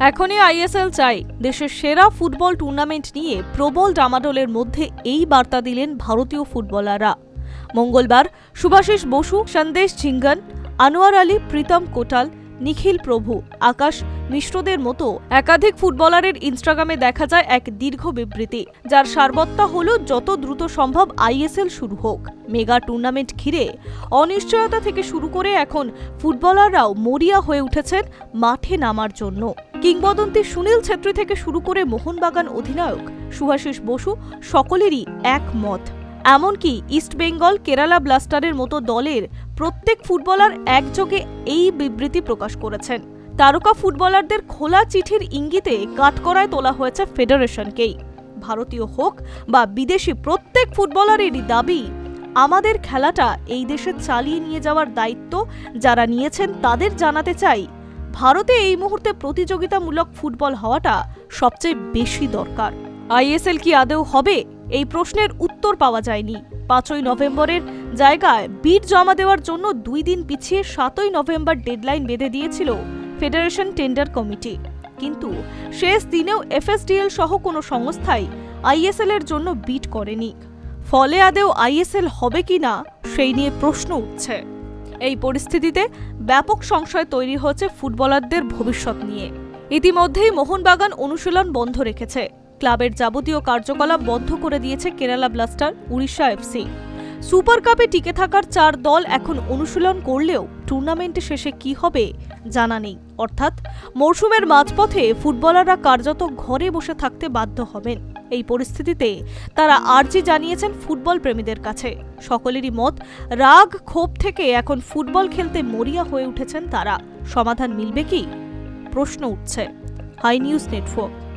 এখনই আইএসএল চাই। দেশের সেরা ফুটবল টুর্নামেন্ট নিয়ে প্রবল ডামাডোলের মধ্যে এই বার্তা দিলেন ভারতীয় ফুটবলাররা। মঙ্গলবার সুভাষিস বসু, সন্দেশ ঝিঙ্গন, আনোয়ার আলী, প্রীতম কোটাল, নিখিল প্রভু, আকাশ মিশ্রদের মতো একাধিক ফুটবলারের ইনস্টাগ্রামে দেখা যায় এক দীর্ঘ বিবৃতি। যার সারবত্তা হল যত দ্রুত সম্ভব আইএসএল শুরু হোক। মেগা টুর্নামেন্ট ঘিরে অনিশ্চয়তা থেকে শুরু করে এখন ফুটবলাররাও মরিয়া হয়ে উঠেছেন মাঠে নামার জন্য। কিংবদন্তি সুনীল ছেত্রী থেকে শুরু করে মোহনবাগান অধিনায়ক সুভাষিস বসু সকলেরই এক মত। এমনকি ইস্টবেঙ্গল কেরালা ব্লাস্টারের মতো দলের প্রত্যেক ফুটবলার একযোগে এই বিবৃতি প্রকাশ করেছেন। তারকা ফুটবলারদের খোলা চিঠির ইঙ্গিতে কাঠকড়ায় তোলা হয়েছে ফেডারেশনকেই। ভারতীয় হোক বা বিদেশি প্রত্যেক ফুটবলারেরই দাবি, আমাদের খেলাটা এই দেশে চালিয়ে নিয়ে যাওয়ার দায়িত্ব যারা নিয়েছেন তাদের জানাতে চাই ভারতে এই মুহূর্তে প্রতিযোগিতামূলক ফুটবল হওয়াটা সবচেয়ে বেশি দরকার। আইএসএল কি আদৌ হবে? এই প্রশ্নের উত্তর পাওয়া যায়নি। পাঁচই নভেম্বরের জায়গায় বিট জমা দেওয়ার জন্য দুই দিন পিছিয়ে সাতই নভেম্বর ডেডলাইন বেঁধে দিয়েছিল ফেডারেশন টেন্ডার কমিটি। কিন্তু শেষ দিনেও এফএসডিএল সহ কোনো সংস্থাই আইএসএল এর জন্য বিট করেনি। ফলে আদেও আইএসএল হবে কিনা, সেই নিয়ে প্রশ্ন উঠছে। এই পরিস্থিতিতে ব্যাপক সংশয় তৈরি হয়েছে ফুটবলারদের ভবিষ্যৎ নিয়ে। ইতিমধ্যেই মোহনবাগান অনুশীলন বন্ধ রেখেছে। ক্লাবের যাবতীয় কার্যকলাপ বন্ধ করে দিয়েছে Kerala blaster Odisha FC. Super কাপে টিকে থাকার চার দল এখন অনুশীলন করলেও টুর্নামেন্ট শেষে কি হবে জানা নেই। অর্থাৎ মরশুমের মাঝপথে ফুটবলাররা কার্যত ঘরে বসে থাকতে বাধ্য হবেন। এই পরিস্থিতিতে তারা আর্জি জানিয়েছেন ফুটবল প্রেমীদের কাছে। সকলেরই মত, রাগ, ক্ষোভ থেকে এখন ফুটবল খেলতে মরিয়া হয়ে উঠেছেন তারা। সমাধান মিলবে কি? প্রশ্ন উঠছে। Hi news network.